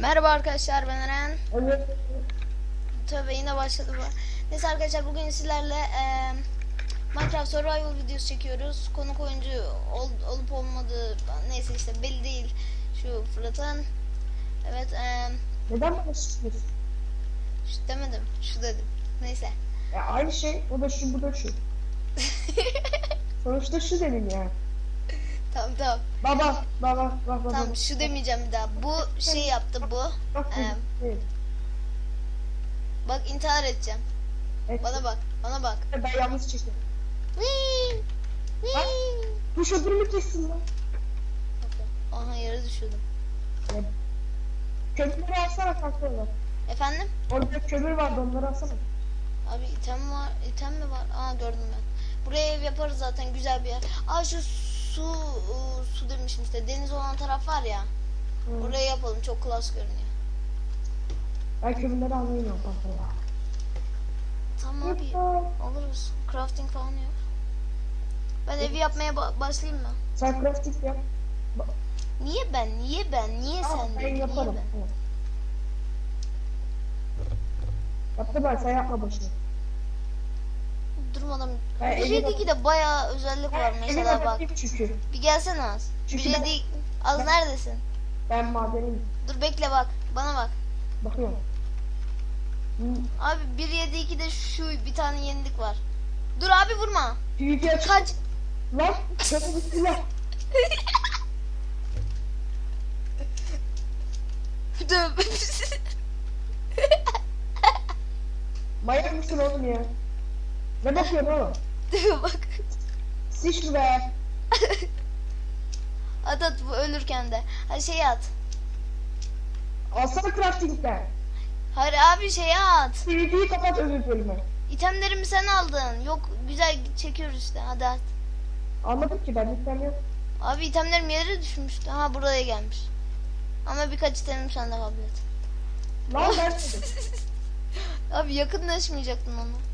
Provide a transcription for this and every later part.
Merhaba arkadaşlar ben Eren. Evet. Tövbe yine başladı bu. Neyse arkadaşlar bugün sizlerle eee, Minecraft Survival videosu çekiyoruz. Konuk oyuncu ol- olup olmadığı neyse işte belli değil şu Fırat'ın. Evet eee Neden bana sıkıyorsun? şu demedim şu dedim. Neyse. Ya aynı şey. O da şu, bu da şu. Sonuçta şu dedim ya. Tamam tamam. Baba, baba, baba, Tamam baba. şu demeyeceğim bir daha. Bu şey yaptı bu. Bak. Ee, Evet. İntihar edeceğim. Evet. Bana bak bana bak. Ben yalnız çekiyorum. Wii! Wii! Bu şoförümü kessin lan. Aha yere düşürdüm. Ya, Kömürleri alsana kanka. Efendim? Orada kömür vardı onları alsana. Abi item var, item mi var? Aa gördüm ben. Buraya ev yaparız zaten güzel bir yer. Aa şu su, ıı, su demişim işte deniz olan taraf var ya. Hı. Oraya yapalım çok klas görünüyor. Ben kömürleri anlayamıyorum kanka ya. Tamam abi alırız. Crafting falan yok. Ben evi yapmaya ba- başlayayım mı? Sen crafting yap. Niye ben? Niye ben? Niye Al, sen? ben değil? Niye yaparım. ben? Evet. Yaptım ben sen yapma başını. Durmadan. Ben Bir evi bak- 7'de bayağı özellik var mesela bak. Bir gelsene az. Çünkü 1 ben- 7 az ben- neredesin? Ben madenim. Dur bekle bak. Bana bak. Bakıyorum. Abi 1.7.2'de şu bir tane yenilik var. Dur abi vurma. PvP aç. Kaç. Lan şaka bismillah. Dur. Manyak mısın oğlum ya? Ne bakıyorsun oğlum? Bak. Siş be. At at bu ölürken de. Ha şey at. Alsana crafting'den. Hayır abi şey at. PvP'yi kapat öbür bölümü. İtemlerimi sen aldın. Yok güzel çekiyoruz işte. Hadi at. Anladım ki ben lütfen yok. Abi itemlerim yere düşmüştü. Ha buraya gelmiş. Ama birkaç itemim sende kabul et. Lan ben. Abi yakınlaşmayacaktın onu.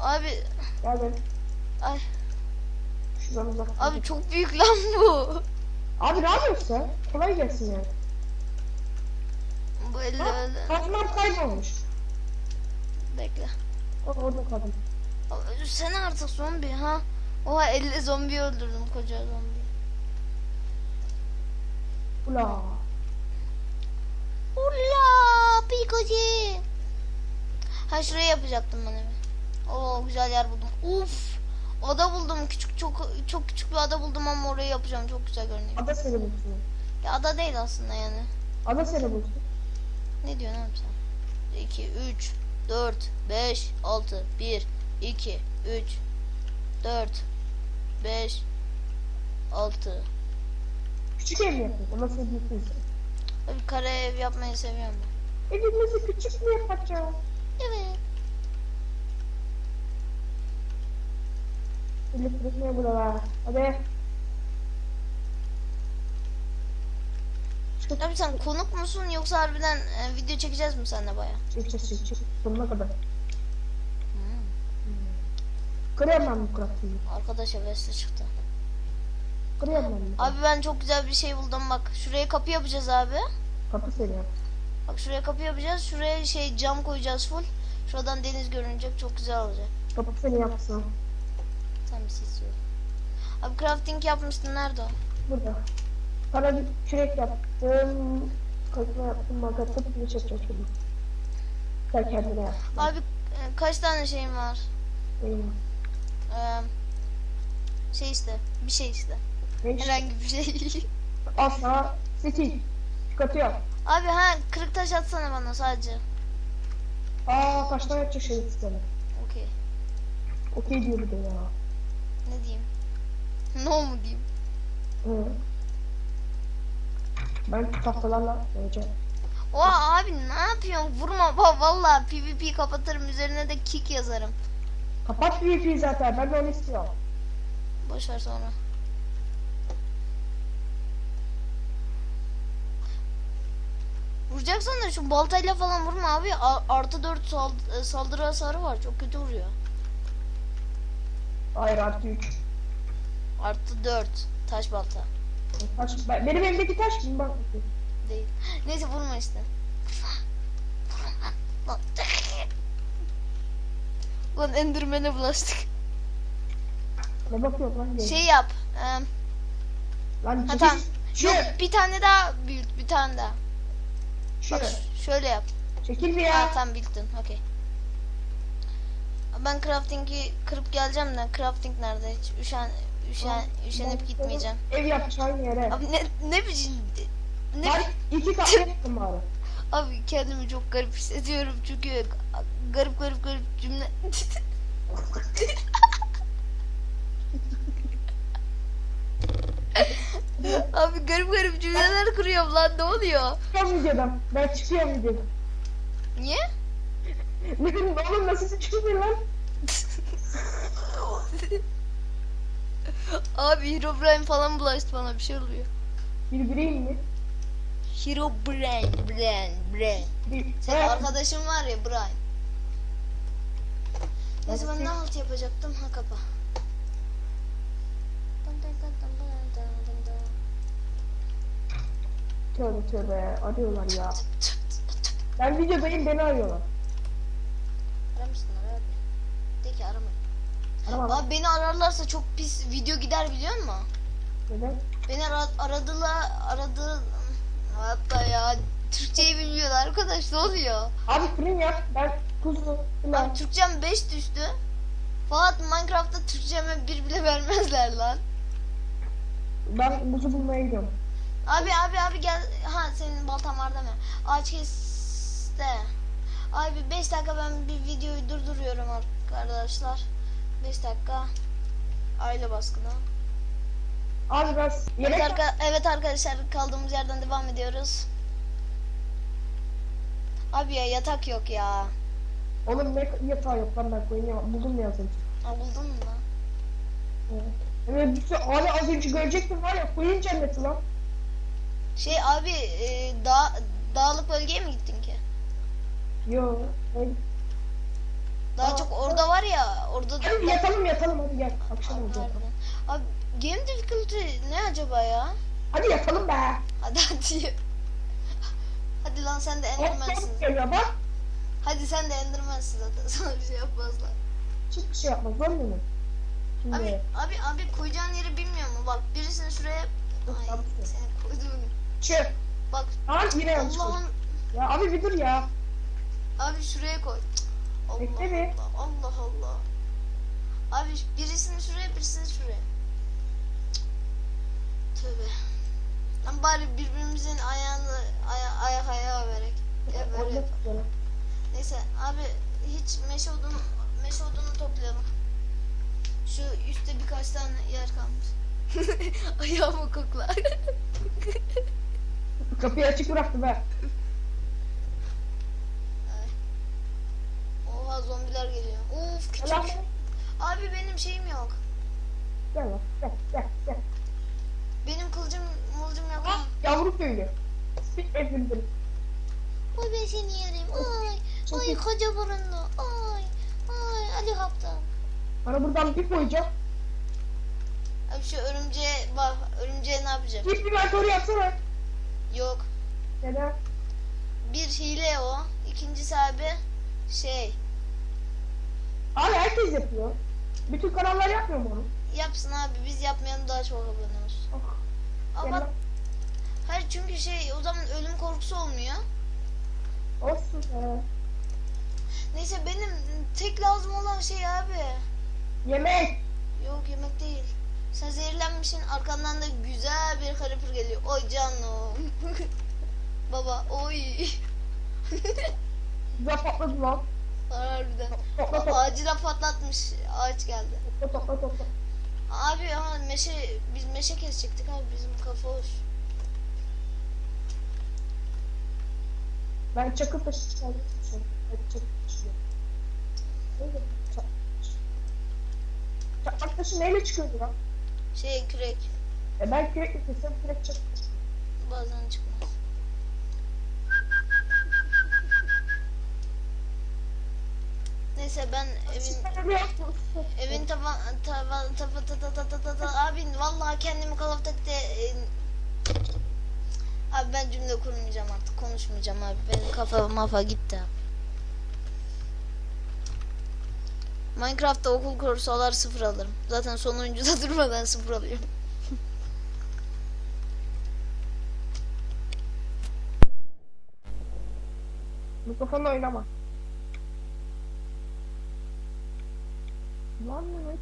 Abi Gel ben. ay Şuradan uzak. abi çok büyük lan bu. Abi ne yapıyorsun? Kolay gelsin yani. Bu elle öyle. Kazmam kaybolmuş. Bekle. O orada kaldım. Abi, Sen artık zombi ha. Oha 50 zombi öldürdüm koca zombi. Ula. Ula Pikachu. Ha şuraya yapacaktım ben evi. Oo güzel yer buldum. Uf. Ada buldum. Küçük çok çok küçük bir ada buldum ama orayı yapacağım. Çok güzel görünüyor. Ada seni bulsun. Ya ada değil aslında yani. Ada seni bulsun. Ne diyorsun abi sen? 2 3 4 5 6 1 2 3 4 5 6 Küçük ev mi yapıyorsun? O nasıl büyük bir insan? Abi kare ev yapmayı seviyorum ben. Evimizi küçük mü yapacağız? Evet. Elektrik ne buralar? Hadi. Abi sen konuk musun yoksa harbiden e, video çekeceğiz mi seninle baya? çık çık. Sonuna kadar. Kırıyorum ben bu crafting'i. Arkadaş hevesli çıktı. Kırıyorum ben bunu. Abi ben çok güzel bir şey buldum bak. Şuraya kapı yapacağız abi. Kapı seni yap. Bak şuraya kapı yapacağız. Şuraya şey cam koyacağız full. Şuradan deniz görünecek. Çok güzel olacak. Kapı seni yapsın. Sen bir şey istiyorum. Abi crafting yapmıştın. Nerede o? Burada. Sana bir kürek yaptım. Kazma yaptım. Magatta bir çekeceğim şimdi. Sen kendine yap. Abi e, kaç tane şeyim var? Benim. Ee, şey işte. Bir şey işte. Ne iş? Herhangi bir şey. Asla stil. Çıkartıyor. Abi ha kırık taş atsana bana sadece. Aa kaçtan yapacak şey istedim. Okey. Okey diyor bir de ya. Ne diyeyim? No mu diyeyim? Hı. Ben tahtalarla vereceğim. Oha abi ne yapıyorsun? Vurma. Va- Vallahi PvP kapatırım. Üzerine de kick yazarım. Kapat PvP'yi zaten. Ben de onu istiyorum. Boş ver sonra. Vuracaksan da şu baltayla falan vurma abi. A- artı 4 sal- e, saldırı hasarı var. Çok kötü vuruyor. Hayır artı 3. Artı 4 taş balta. Taş, ben- benim elimdeki taş mı bak. değil. Neyse vurma işte. Lan. Enderman'e bulaştık. Ne bakıyor lan? Şey... Şey yap. em, Lan ha tamam. Yok bir tane daha büyüt bir tane daha. Şu. Bak şöyle yap. Çekil bir Ha ya. tamam bildin. Okey. Ben crafting'i kırıp geleceğim de crafting nerede hiç üşen üşen üşenip Ben gitmeyeceğim. Ev yapacağın yere. Abi ne ne biçim ne Bari iki kat yaptım bari. abi kendimi çok garip hissediyorum çünkü garip garip garip cümle Abi garip garip cümleler kuruyorum lan ne oluyor? Çıkıyorum videodan. Ben çıkıyorum videodan. Niye? Bileyim oğlum nasıl çıkıyor lan? Abi Herobrine falan bulaştı bana bir şey oluyor. Bir bireyim mi? Herobrine, Brian, Brian. Bir... Senin arkadaşın var ya Brian. Neyse ben ne halt yapacaktım? Ha kapa. Tövbe tövbe arıyorlar ya. Ben videodayım beni arıyorlar. Aramışsınlar abi. De ki aramayın. Aramam. Abi beni ararlarsa çok pis video gider biliyor musun? Neden? Beni ara aradılar, aradı... Hatta ya Türkçeyi bilmiyorlar arkadaş ne oluyor? Abi fırın yap. Ben kuzu filan. Abi Türkçem 5 düştü. Fakat Minecraft'ta Türkçeme bir bile vermezler lan. Ben buzu bulmaya gidiyorum. Abi abi abi gel. Ha senin baltan var değil mi? Ağaç keste. Abi 5 dakika ben bir videoyu durduruyorum arkadaşlar. 5 dakika. Aile baskını. Abi ben Evet, arka, evet arkadaşlar kaldığımız yerden devam ediyoruz. Abi ya yatak yok ya. Oğlum ne yatağı yok lan ben koyayım buldum ya az önce. Ha, buldun mu lan? Evet. Evet sürü abi az önce görecektim var ya koyun cenneti lan. Şey abi e, dağ, dağlık bölgeye mi gittin ki? Yo. Ben... Daha Aa, çok orada var ya orada da... Hadi yatalım yatalım hadi gel. Akşam. Harbiden. Abi game difficulty ne acaba ya? Hadi yatalım be. Hadi hadi. Hadi lan sen de endermansin. Bak. Hadi sen de endermansin zaten. Sana bir şey yapmazlar. Hiçbir şey yapmaz bunu. Şimdi Abi abi abi koyacağın yeri bilmiyor mu? Bak birisini şuraya Ay Tamam. seni koydum. çık. Bak Aa yine yanlış. Allah'ım Ya abi bir dur ya. abi şuraya koy. Cık, Allah Bekle bir. Allah Allah Allah. Abi birisini şuraya birisini şuraya. Cık. Tövbe. Lan bari birbirimizin ayağını aya, ayak ayağa vererek. Ya böyle. Neyse abi hiç meşe odunu meşe odunu toplayalım. Şu üstte birkaç tane yer kalmış. Ayağımı kokla. Kapıyı açık bıraktı be. Oha zombiler geliyor. Uf küçük. Selam. Abi benim şeyim yok. Gel lan gel gel gel. Benim kılıcım mılıcım yok. Ah, Yavru köylü. Sik evrildim. Oy ben seni yerim. Ay. Ay koca burunlu. Ay. Ay Ali Haptan. Bana buradan bir koyacağım. Abi şu örümceğe bak örümceğe ne yapacağım? Git bir mentoru yapsana. Yok. Neden? Bir hile o. İkincisi abi şey Abi herkes yapıyor. Bütün kanallar yapmıyor mu onu? yapsın abi biz yapmayalım daha çok olsun. Oh, Ama gel hayır çünkü şey o zaman ölüm korkusu olmuyor. Olsun. Ee, Neyse benim tek lazım olan şey abi. yemek. Yok yemek değil. Sen zehirlenmişsin arkandan da güzel bir creeper geliyor. Oy canım. Baba oy. Güzel patladı lan. Harbiden. Topla topla. Acilen patlatmış. Ağaç geldi. Abi ama meşe biz meşe kesecektik abi bizim kafa hoş. Ben çakıl taşı çaldım. Ben çakıl taşı Çakmak taşı neyle çıkıyordu lan? Şey kürek E ben kürekle kesem kürek çakıl taşı. bazen çıkmaz. Neyse ben evin evin tavan tavan tava ta ta ta ta ta ta abi vallahi kendimi Call of Duty'de e, abi ben cümle kurmayacağım artık. Konuşmayacağım abi. Benim kafa mafa gitti. Minecraft'ta okul kursalar sıfır alırım. Zaten sonuncuda durmadan sıfır alıyorum. Mikrofonla oynama. Lan ne?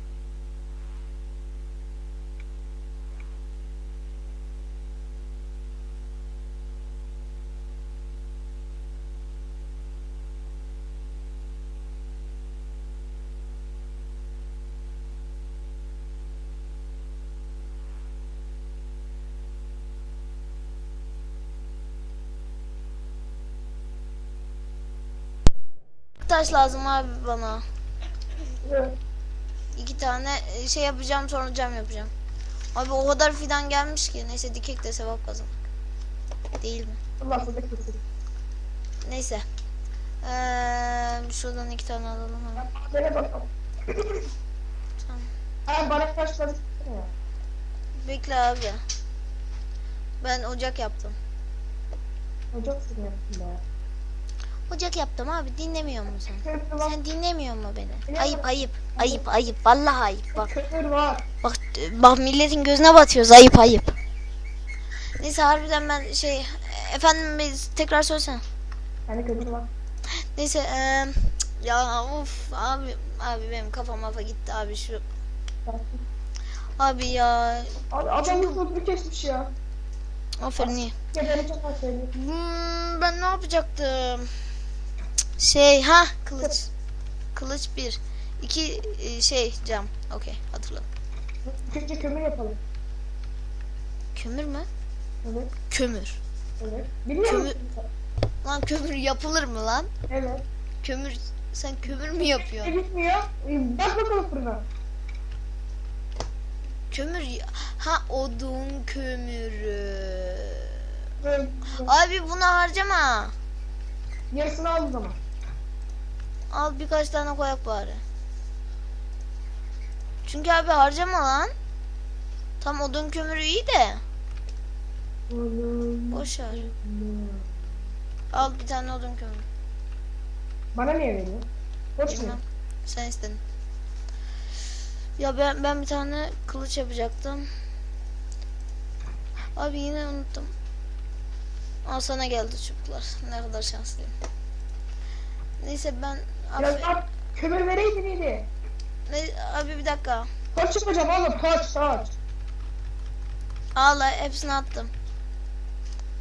Taş lazım abi bana. Evet. İki tane e, şey yapacağım sonra cam yapacağım. Abi o kadar fidan gelmiş ki. Neyse dikek de sevap kazan. Değil mi? Allah. Neyse. Ee, şuradan iki tane alalım hemen. Böyle bakalım. Tamam. Ay bana taşları. Bekle abi. Ben ocak yaptım. Hocaksın yaptın be. Ocak yaptım abi dinlemiyor musun sen? Dinlemiyor mu beni? Ayıp ayıp ayıp ayıp vallahi ayıp bak bak bak milletin gözüne batıyoruz ayıp ayıp. Neyse harbiden ben şey efendim biz tekrar söylesene. Yani kömür var. Neyse eee, ya of abi abi benim kafam mafa gitti abi şu abi ya Abi adam kömür kesmiş ya. aferin iyi. Gebereceğim ben. Hmm, ben ne yapacaktım? Şey ha kılıç. Kılıç bir. İki e, şey cam. Okey hatırladım. Türkçe kömür yapalım. Kömür mü? Evet. Kömür. Evet. Bilmiyor Kömür- musun? Lan kömür yapılır mı lan? Evet. Kömür sen kömür mü yapıyorsun? bitmiyor? Ee, Bak bakalım fırına. Kömür ha odun kömürü. Böyle Abi bunu harcama. yarısını al o zaman. Al birkaç tane koyak bari. Çünkü abi harcama lan. Tam odun kömürü iyi de. Boş ver. Al bir tane odun kömürü. Bana niye veriyor? Boş mu? Sen istedin. Ya ben ben bir tane kılıç yapacaktım. Abi yine unuttum. Al sana geldi çubuklar. Ne kadar şanslıyım. Neyse ben abi, daha kömür vereydin iyiydi. ne, abi bir dakika. Koç yapacağım oğlum koç koç. Al hepsini attım.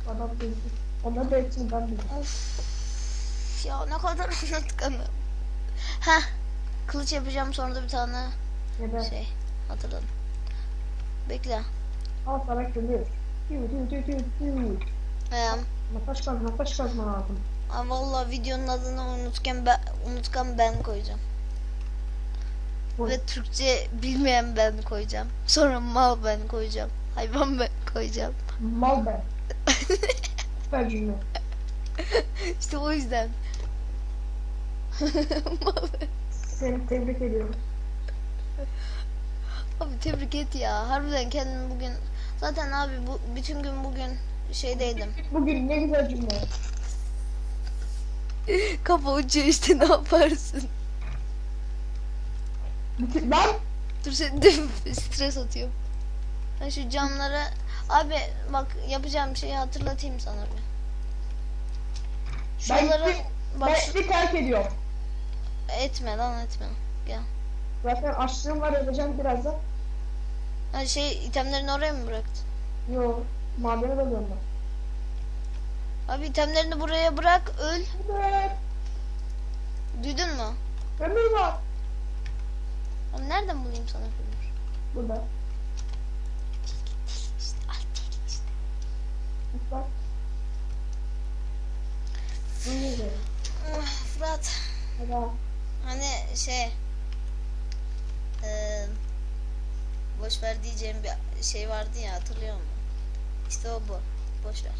Adam bildi. Onları da hepsini ben bildim. Of. Ya ne kadar unutkanım. Heh. Kılıç yapacağım sonra da bir tane Ya da şey hatırladım. Bekle. al sana kömür. Tüy tüy tüy tüy tüy. Ee, Nefes kazma nefes kazma lazım. Aa, vallahi videonun adını unutkan ben, unutkan ben koyacağım. Oy. Ve Türkçe bilmeyen ben koyacağım. Sonra mal ben koyacağım. Hayvan ben koyacağım. Mal ben. Süper cümle. İşte o yüzden. mal ben. Seni tebrik ediyorum. Abi tebrik et ya. Harbiden kendim bugün zaten abi bu bütün gün bugün şeydeydim. Bugün ne güzel cümle. Kafa uçuyor işte ne yaparsın? Lan Dur sen de stres atıyorum. Ben şu camlara abi bak yapacağım şeyi hatırlatayım sana bir. ben, Şuralara ben, bak ben şu- sizi terk ediyorum. etme lan etme. Gel. Zaten açlığım var öleceğim birazdan. Ha şey itemlerini oraya mı bıraktın? Yo madene dalıyorum ben. Abi itemlerini buraya bırak öl. Evet. Duydun mu? Kömür var. Abi nereden bulayım sana kömür? Burada. İşte al işte. Bak. Ah, Fırat. Hadi. Hani şey eee boş ver diyeceğim bir şey vardı ya hatırlıyor musun? İşte o bu. Boş ver.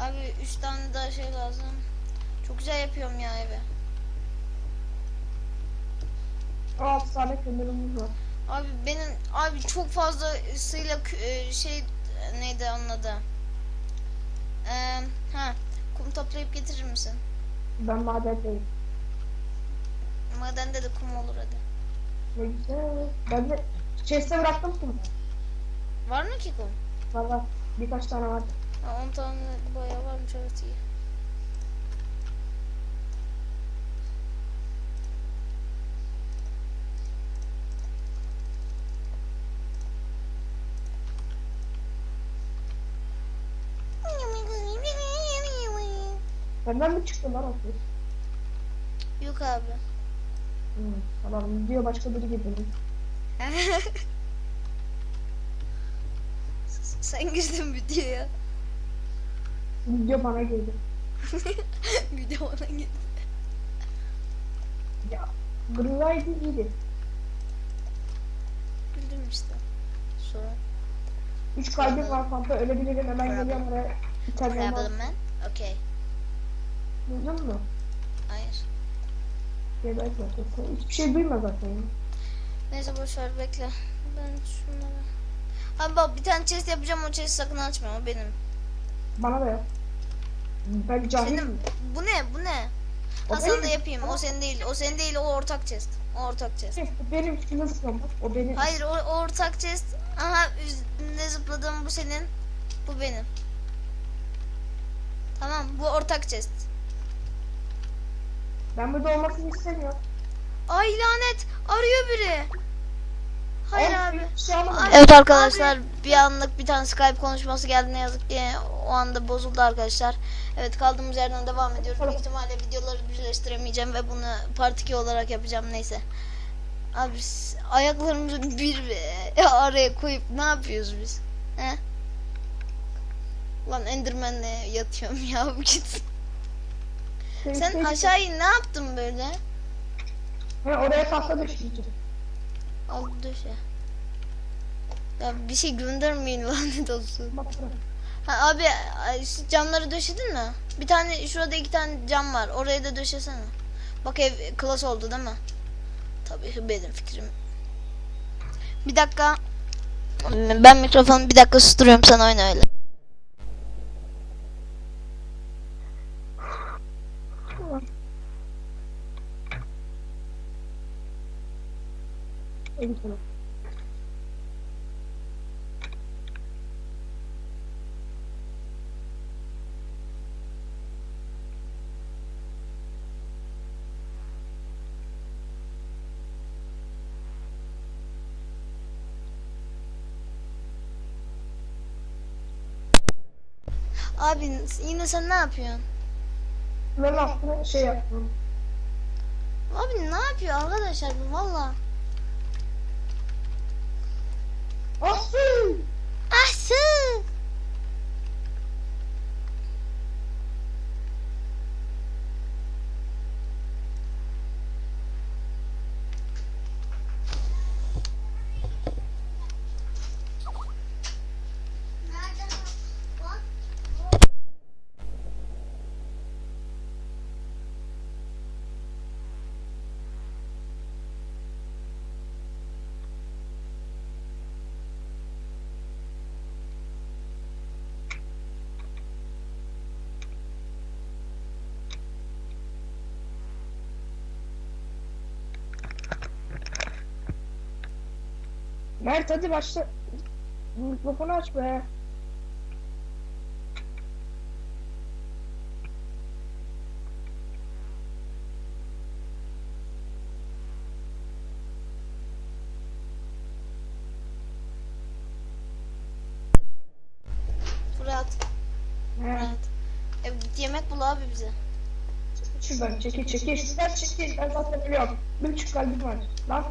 Abi üç tane daha şey lazım. Çok güzel yapıyorum ya evi. 16 tane kömürümüz var. Abi benim abi çok fazlasıyla kü- e, şey neydi onun adı? Ee, ha, kum toplayıp getirir misin? Ben madendeyim. Madende de kum olur hadi. Ne güzel. Ben de chest'e bıraktım kum. Var mı ki kum? Valla birkaç tane var. Ha, 10 tane bayağı varmış evet iyi. Benden mi çıktı lan o ses? Yok abi. Hmm, tamam diyor başka biri gibi. Sen girdin videoya. Video bana geldi. Video ona girdi. Ya Greenlight iyiydi. Güldüm işte. Sonra. Üç kalbim var kanka ölebilirim hemen geliyorum oraya. İtalyan var. Problem man. Okey. Duydun mu? Hayır. Geber zaten. Hiçbir şey duyma zaten. Neyse boş ver bekle. Ben şunları... Abi bak bir tane chest yapacağım o chest sakın açma o benim. Bana da yap. Ben cahil Senin bu ne bu ne? O Ha sana da yapayım o senin değil o senin değil o ortak chest. O ortak chest. Benim üstüne zıplamak. O benim. Hayır o, o ortak chest. Aha üstünde zıpladığım bu senin. Bu benim. Tamam bu ortak chest. Ben burada olmasını istemiyorum. Ay lanet arıyor biri. Hayır abi. Şey anlamadım. Evet arkadaşlar bir anlık bir tane Skype konuşması geldi ne yazık ki o anda bozuldu arkadaşlar. Evet kaldığımız yerden devam ediyoruz. Büyük ihtimalle videoları birleştiremeyeceğim ve bunu part 2 olarak yapacağım neyse. Abi ayaklarımızı bir araya koyup ne yapıyoruz biz? He? Lan Enderman'le yatıyorum ya git. Sen aşağıyı ne yaptın böyle? He, oraya tahta düşüreceğim. Al döşe. Ya bir şey göndermeyin lanet olsun. Ha abi şu camları döşedin mi? Bir tane şurada iki tane cam var. Oraya da döşesene. Bak ev klas oldu değil mi? Tabii benim fikrim. Bir dakika. Ben mikrofonu bir dakika susturuyorum sen oyna öyle. En. Abi yine sen ne yapıyorsun? Ben aslında şey yaptım. Abi ne yapıyor arkadaşlar bu valla? Assim! Mert hadi başla. Mikrofonu aç be. E, yemek bul abi bize. Şuradan çekil çekil. Şuradan çekil. Ben zaten biliyorum. Bir buçuk kalbim var. Lan.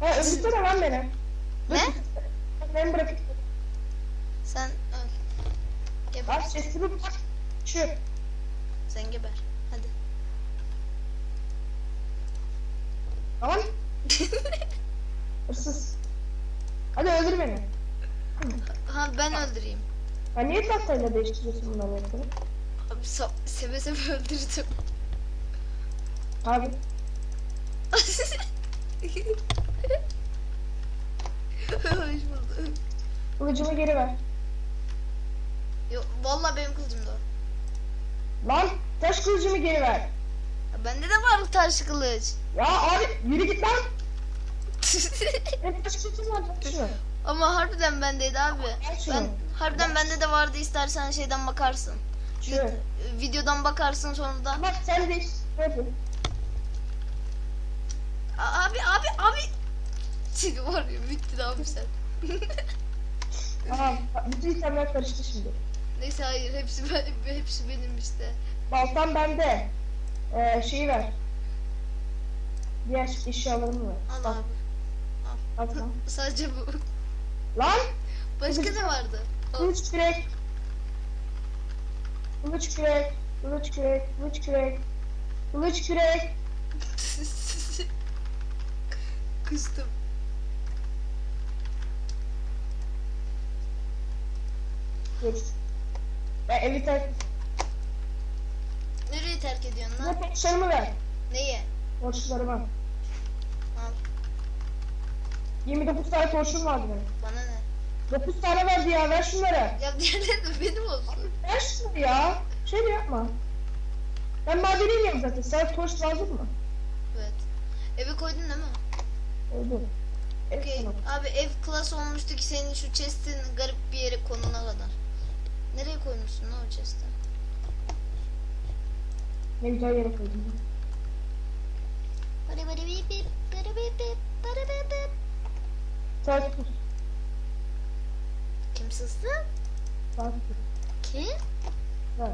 Ha öldürsene lan beni. Ne? Beni bırakıp. Sen öl. Geber. Lan sesimi bak. Şu. Sen geber. Hadi. Tamam. Hırsız. Hadi öldür beni. Ha ben öldüreyim. Ya niye tahtayla değiştiriyorsun bunları? Abi so- seve seve öldürdüm. Abi. Hoş bulduk. Kılıcımı geri ver. Yok vallahi benim kılıcımda o. Lan taş kılıcımı geri ver. Ya Bende de var taş kılıç. Ya abi yürü git lan. Benim taş kılıcım var. Şunu. Ama harbiden bendeydi abi. Ver şunu. Ben harbiden bende de vardı istersen şeyden bakarsın. Şu. Vid- videodan bakarsın sonra da. Bak sen de. A- Abi abi abi. Seni var ya abi sen. Tamam. bak, Bütün itemler karıştı şimdi. Neyse hayır hepsi ben, hepsi benim işte. Baltam bende. Ee, şeyi ver. Diğer eşyalarımı ver. Al Bak, abi. bak lan. Sadece bu. Lan! Başka ne vardı? Al. Kılıç kürek. Kılıç kürek. Kılıç kürek. Kılıç kürek. Kılıç kürek. Kıstım. Ben evi terk... Nereye terk ediyorsun lan? borçlarımı ver. Neye? Borçlarımı. Al 29 tane borçum vardı benim. bana ne? 9 tane verdi ya ver şunları. Ya diğerleri de benim olsun. Ver şunları ya. Şey yapma. Ben madene iniyorum zaten. Sana torç lazım mı? Evet. Eve koydun değil mi? Oldu. Evet Okey. Abi ev klas olmuştu ki senin şu chest'in garip bir yere konuna kadar. Nereye koymuşsun lan o chest'i? Ne güzel yere koydum. Bari bari bip bip, bari bip bip, bari bip bip. Saat tut. Kim sızdı? Saat tut. Kim? Ver.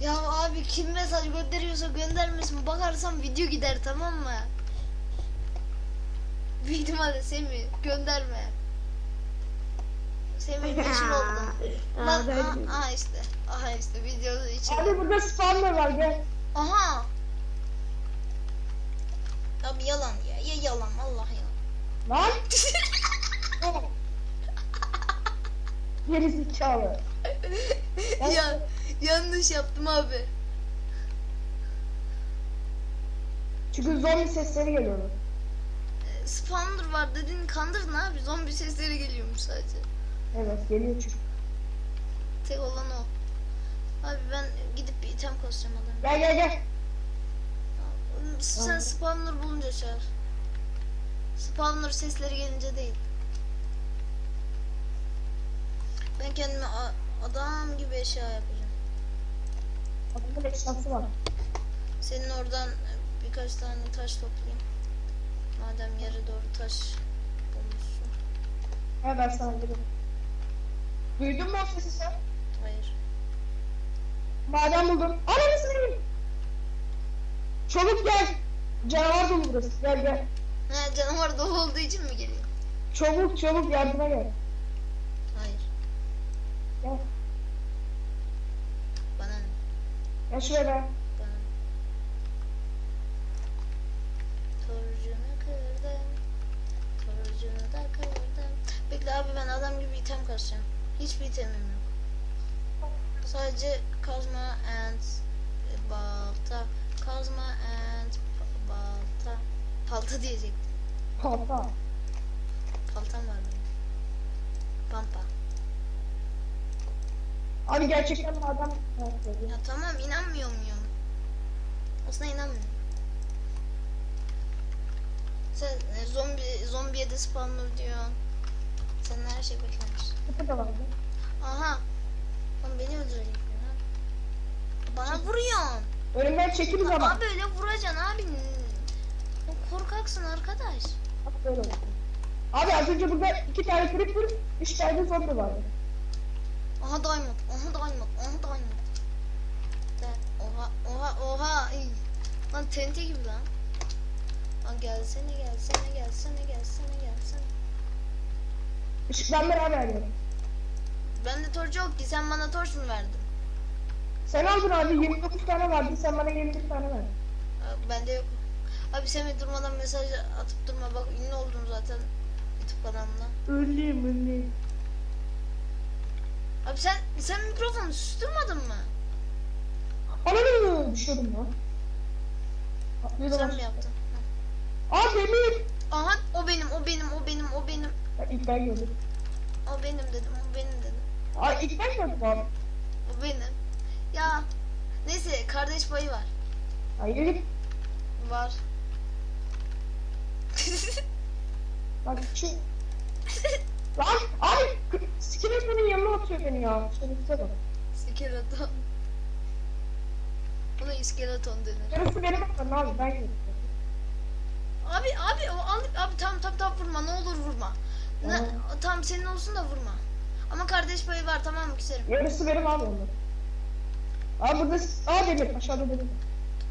Ya abi kim mesaj gönderiyorsa göndermesin. Bakarsam video gider tamam mı? Büyük ihtimalle Semih gönderme. Semih meşhur oldu. Lan aha, aha işte. Aha işte videonun içinde. Abi burada spawner var gel. Aha. Abi yalan ya. Ya yalan Allah yalan. Lan. Geri zekalı. ya yanlış yaptım abi. Çünkü zombi sesleri geliyor. Spawner var dedin kandırdın abi. Zombi sesleri geliyormuş sadece. Evet geliyor çünkü. Tek olan o. Abi ben gidip bir item kasacağım adamı. Gel gel gel. Sen spawner bulunca çağır. Spawner sesleri gelince değil. Ben kendime adam gibi eşya yapacağım. Adamın eşyası var. Senin oradan birkaç tane taş toplayayım. Madem yere doğru taş bulmuşsun. He ben sana veririm. Duydun mu o sesi sen? Hayır. Maden buldum. Ananı seveyim. Çabuk gel. Canavar dolu burası. Gel gel. Ha canavar dolu olduğu için mi geliyor? Çabuk çabuk yardıma gel. Hayır. Gel. Bana ne? Gel şuraya ben. Bana ne? Torcunu kırdım. Torcunu da kırdım. Bekle abi ben adam gibi item kasacağım. Hiçbir itemim yok. Sadece kazma and balta. Kazma and balta. Palta diyecektim. Pampa. Paltam var benim. Pampa. Abi gerçekten maden... Ya tamam inanmıyor muyum? Aslında inanmıyorum. Sen e, zombi zombiye de spawner diyorsun. Sen her şey beklenir. Aha. Beni öldürecek? Bana vuruyorsun. Önümden çekil zaman. Abi öyle vuracaksın abi. Korkaksın arkadaş. Bak böyle. Abi az önce burada iki tane creeper, üç tane zombi vardı. Aha diamond. Aha diamond. Aha diamond. De, oha oha oha. Ey. Lan TNT gibi lan. Lan gelsene gelsene gelsene gelsene gelsene. Işıklandır abi yere. Bende torç yok ki sen bana torç mu verdin? Sen aldın abi 29 tane vardı sen bana 21 tane verdin. Aa, Bende yok. Abi sen bir durmadan mesaj atıp durma bak ünlü oldun zaten YouTube kanalına. Öleyim öleyim. Abi sen sen mikrofonu susturmadın mı? Ananı düşüyordum lan. Atlıyordum Sen mi yaptın? Aa demir. Aha o benim o benim o benim o benim Ya ilk ben gördüm. o benim dedim o benim dedim. Ay ilk ben gördüm abi. Bu benim. Ya neyse kardeş payı var. Git. Var. Bak şu. Lan ay skeletonun yanına atıyor beni ya. Şöyle bize bak. İskeleton. Buna iskeleton denir. Yarısı benim hakkım abi ben yedim. Abi abi o al abi tamam tamam tamam vurma ne olur vurma. Ne, tamam senin olsun da vurma. Ama kardeş payı var tamam mı küserim. Yarısı benim abi onlar. Abi burada aa demir aşağıda demir.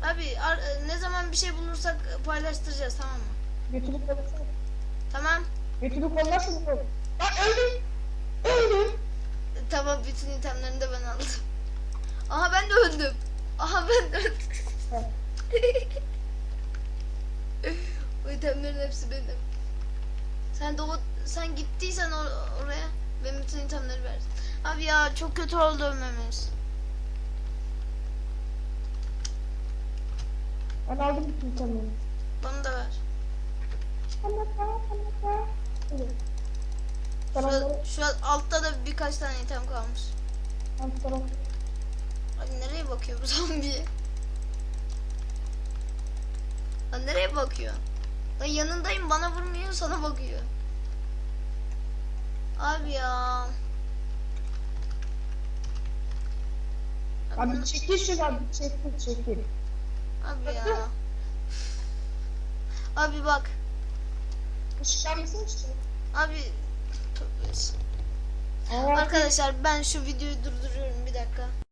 Abi ar- e, ne zaman bir şey bulursak paylaştıracağız tamam mı? Götürüp kollarsana. Tamam. Götürüp olur. Lan öldüm. Öldüm. E, Tamam bütün itemlerini de ben aldım. Aha ben de öldüm. Aha ben de öldüm. O itemlerin hepsi benim. Sen de o, sen gittiysen or- oraya benim bütün itemleri ver. Abi ya çok kötü oldu ölmemiz. Ben aldım bütün itemleri. Bana da ver. Bana da, bana da. Şu, onları şu an altta da birkaç tane item kalmış. Abi nereye bakıyor bu zombi? Lan nereye bakıyor? Lan yanındayım bana vurmuyor sana bakıyor. Abi ya. Abi çekil şuradan çekil çekil. Abi ya. Abi bak. Işıklar mısın işte? Abi. Arkadaşlar ben şu videoyu durduruyorum bir dakika.